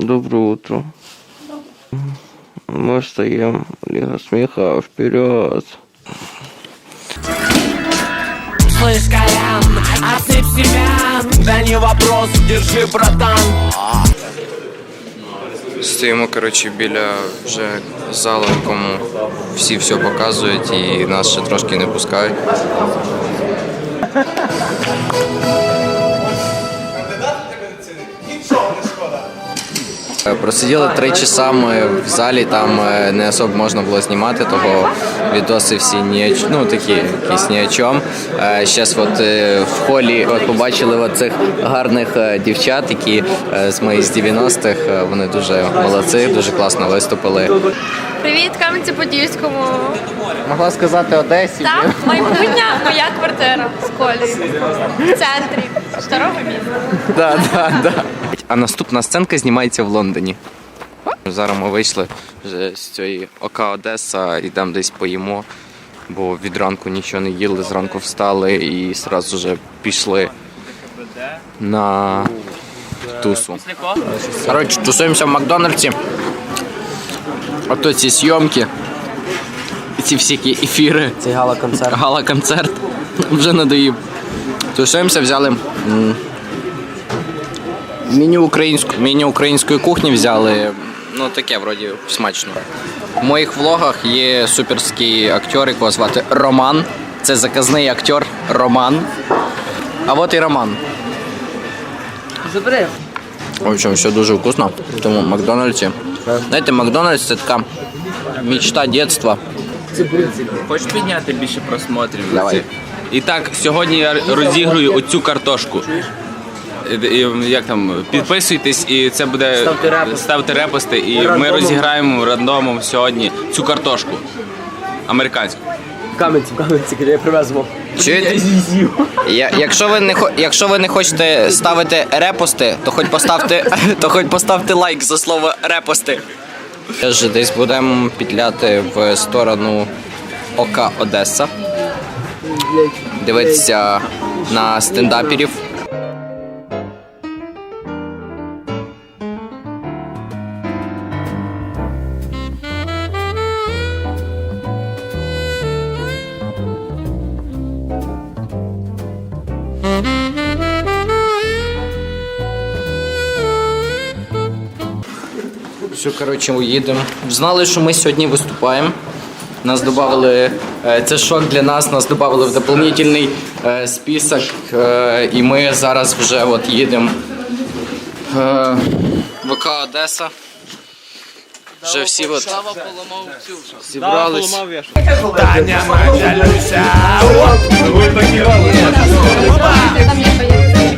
Доброе утро. Мы встаем. Лига смеха вперед. Слышь, Колян, отсыпь себя Да не вопрос, держи, братан Стоїмо, коротше, біля вже залу, в якому всі все показують і нас ще трошки не пускають. Просиділи три часа ми в залі, там е, не особо можна було знімати, того відоси всі ні, ну такі якісь ні о чому. Зараз от е, в холі от побачили от цих гарних е, дівчат, які е, з моїх з 90-х, е, вони дуже молодці, дуже класно виступили. Привіт, Кам'янці-Подільському. Могла сказати Одесі. Так, майбутня моя квартира з колею в центрі старого міста. Да, да, да. А наступна сценка знімається в Лондоні. Зараз ми вийшли вже з цієї ОК Одеса, йдемо десь поїмо, бо від ранку нічого не їли, зранку встали і одразу вже пішли на тусу. Коротше, тусуємося в Макдональдсі. Ото ці зйомки, ці всякі ефіри. Це гала-концерт. Гала-концерт. Вже надоїв. Тусуємося, взяли меню українську, меню української кухні взяли. Ну таке вроді смачно. В моїх влогах є суперський актер, якого звати Роман. Це заказний актер Роман. А от і Роман. Забери. В общем, все дуже вкусно. Тому Макдональдсі. Знаєте, Макдональдс це така мечта дитинства. Хочеш підняти більше просмотрів? Давай. І так, сьогодні я розіграю оцю картошку. І- і Як там, підписуйтесь, і це буде Ставте репости. ставте репости, і ми Рандомом. розіграємо рандомом сьогодні цю картошку. Американську. Каменці, каменці, я привезмо. Чуєте? Я, якщо, ви не, хо- якщо ви не хочете ставити репости, то хоч поставте, то хоч поставте лайк за слово репости. Ж десь будемо петляти в сторону ОК Одеса. Дивитися на стендаперів. Все, коротше, їдемо. Знали, що ми сьогодні виступаємо. Нас додали, це шок для нас, нас додали в дополнительний е, список. е, і ми зараз вже от їдемо е, в ВК Одеса. Вже всі от зібрались.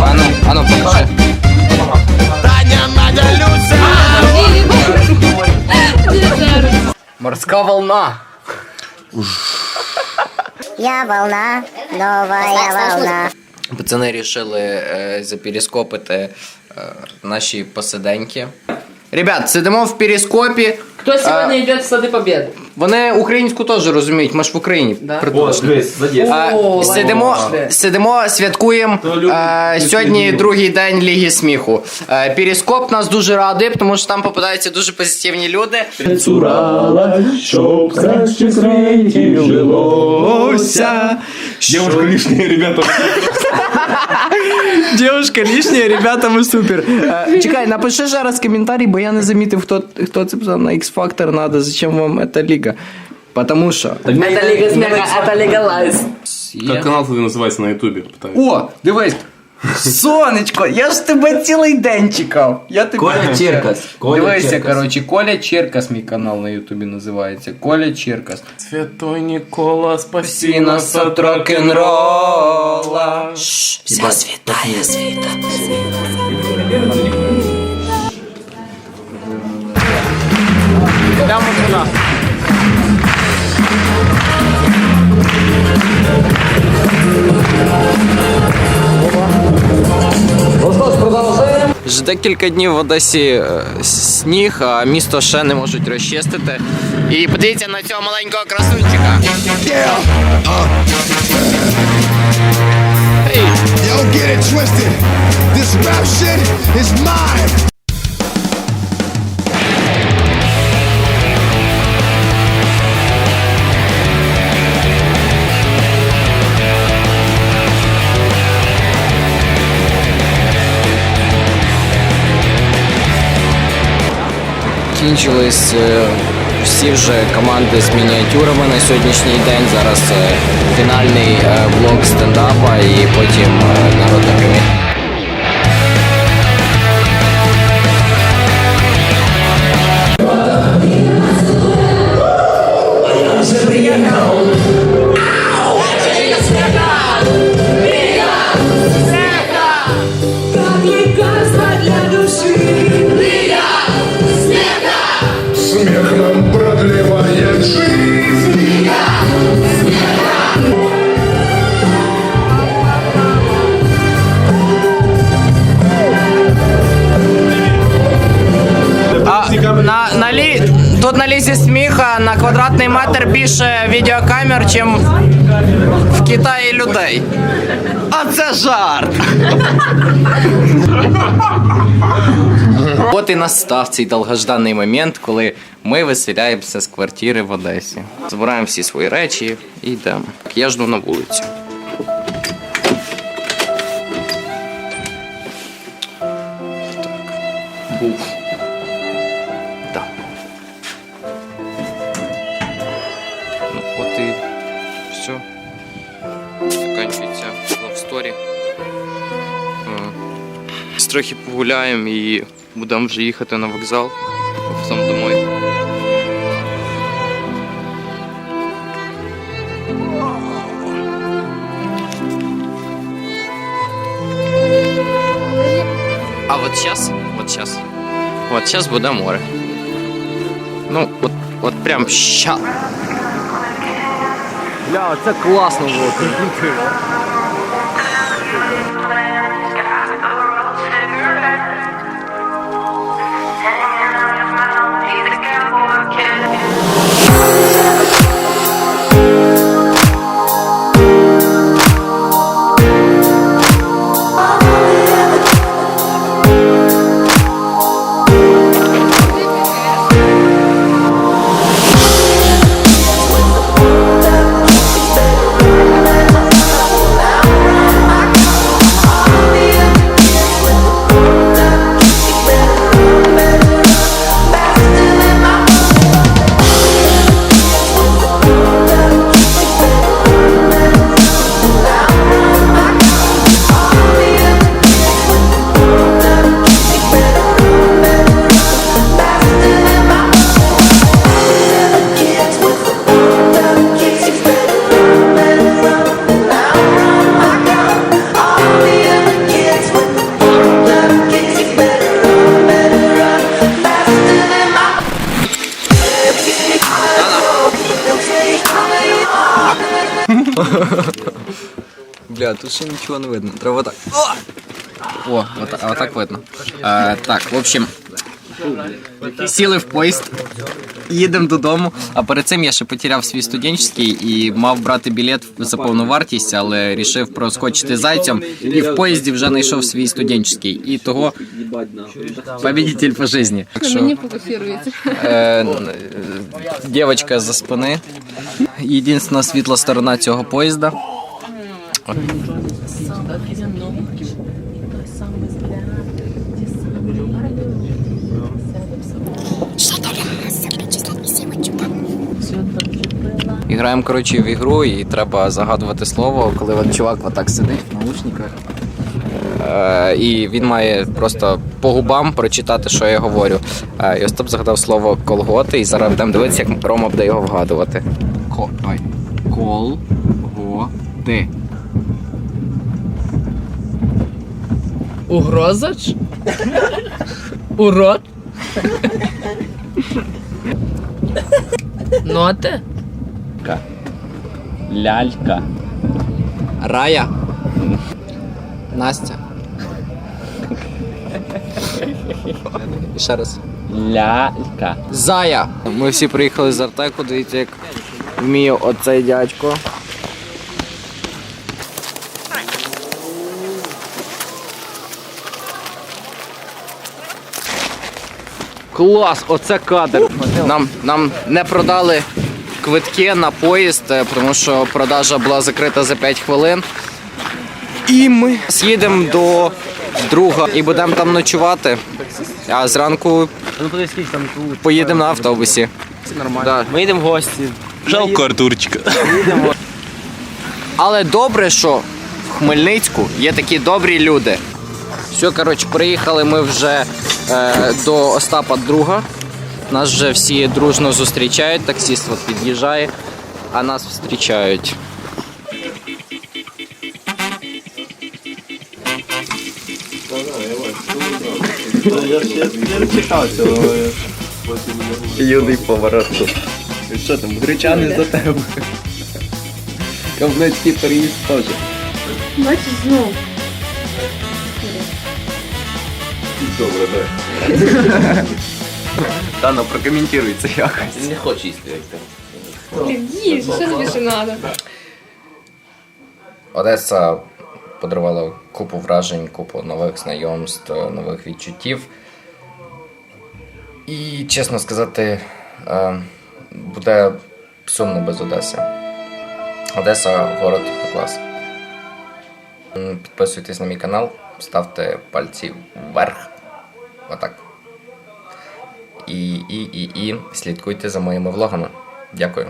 Ану, ану, покажи. Морська волна. Я волна, новая волна. Пацани рішили е, заперископити е, наші посиденьки. Ребят, сидимо в перископі. Хто сьогодні йде в Сади Побєди? Вони українську теж розуміють, ми ж в Україні. Да? придумали. А, О, сидимо, сидимо, святкуємо е, сьогодні другий день Ліги сміху. Е, Перископ нас дуже радує, тому що там попадаються дуже позитивні люди. Девушка лишняя, ребята. Девушка лишня, ребята, ми супер. Е, Чекай, напиши ще раз коментарі, бо я не замітив, хто, хто це писав на X-Factor надо, зачем вам эта ліга. Потому що. Це Ліга Смеха, це Ліга Лайс. Как канал твой называется на ютубе? Пытаюсь. О, дивись. Сонечко, я ж тебе цілий день чекав. Я тебе Коля Черкас. Коля Дивися, Черкас. коротше, Коля Черкас, мій канал на Ютубі називається. Коля Черкас. Святой Никола, спаси Всі нас от рок-н-рола. Вся святая світа. Вже декілька днів в Одесі е, сніг, а місто ще не можуть розчистити. І подивіться на цього маленького красунчика. Yo, get it twisted. This rap shit is mine. Закінчились е, всі вже команди з мініатюрами на сьогоднішній день. Зараз е, фінальний е, блок стендапа і потім народна комедія. Метр більше відеокамер, чим в Китаї людей. А це жарт! От і настав цей довгожданий момент, коли ми виселяємося з квартири в Одесі. Збираємо всі свої речі і йдемо. Я жду на вулицю. Трохи погуляємо і будемо вже їхати на вокзал. Сам домой. А от зараз, от зараз, от зараз буде море. Ну, от, от прям ща. Бля, це класно було. Бля, тут ще нічого не видно. Треба так. О, О отак, отак видно. Е, так, в общем, сіли в поїзд, їдемо додому. А перед цим я ще потеряв свій студенческий і мав брати білет за повну вартість, але рішив проскочити зайцем. І в поїзді вже знайшов свій студенческий. І того победитель по житті. Так що, е, дівчинка за спини. Єдина світла сторона цього поїзда. І граємо, коротше, в ігру, і треба загадувати слово, коли от чувак отак сидить в наушниках. Е, і він має просто по губам прочитати, що я говорю. Е, і Остап загадав слово колготи, і зараз будемо дивитися, як Рома буде його вгадувати. Ко, ой. Кол, го, ти. Угрозач? Урод? Ноти? Лялька. Рая. Настя. І ще раз. Лялька. Зая. Ми всі приїхали з Артеку, дивіться, як вміє оцей дядько. Клас, оце кадр. Нам, нам не продали квитки на поїзд, е, тому що продажа була закрита за 5 хвилин. І ми їдемо до друга і будемо там ночувати. А зранку поїдемо на автобусі. Це нормально. Да. Ми йдемо в гості. Жалко Артурчика. Але добре, що в Хмельницьку є такі добрі люди. Все, коротше, приїхали ми вже до Остапа друга. Нас вже всі дружно зустрічають, таксіст от під'їжджає, а нас зустрічають. Юний поворот. Що там, гречани за тебе. Ковнецький переїзд теж. Бачиш, знову. Та ну прокоментуй це якось. Не хочу їсти, як ти. Їж, що тобі ще треба? Одеса подарувала купу вражень, купу нових знайомств, нових відчуттів. І, чесно сказати, е, буде сумно без Одеси. Одеса город клас. Підписуйтесь на мій канал, ставте пальці вверх. Отак. І, і, і, і слідкуйте за моїми влогами. Дякую.